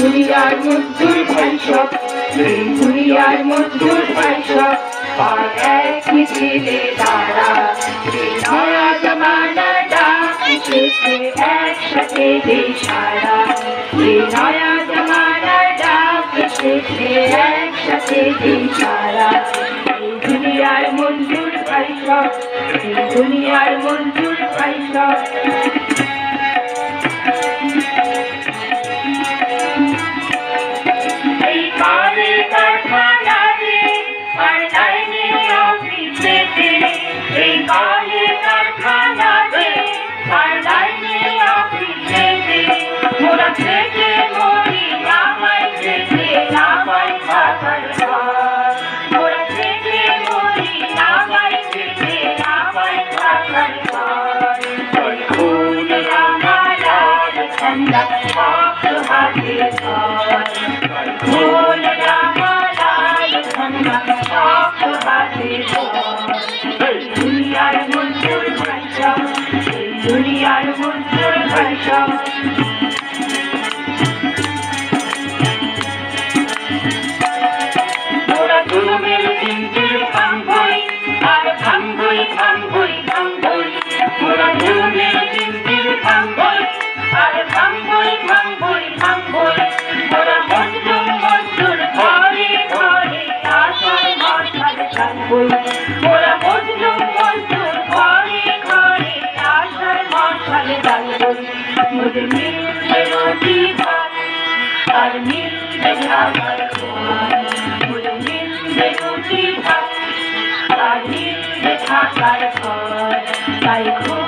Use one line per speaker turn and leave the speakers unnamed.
মজদুর ভাই সব এই দুনিয়ার মজদুর ভাই সব আর এক মিছিলে এই নয়া জমানার ডাক একসাথে দিশারা। এই নয়া জমানার ডাক একসাথে দিশারা। দুনিয়ার মঞ্জুর ভাই সব এই দুনিয়ার মঞ্জুর ভাই Dunia, the world, the world, the world. আর মিলবে মোদের মিলবে রুটি ভাত আর মিলবে থাকার ঘর। তাই ঘর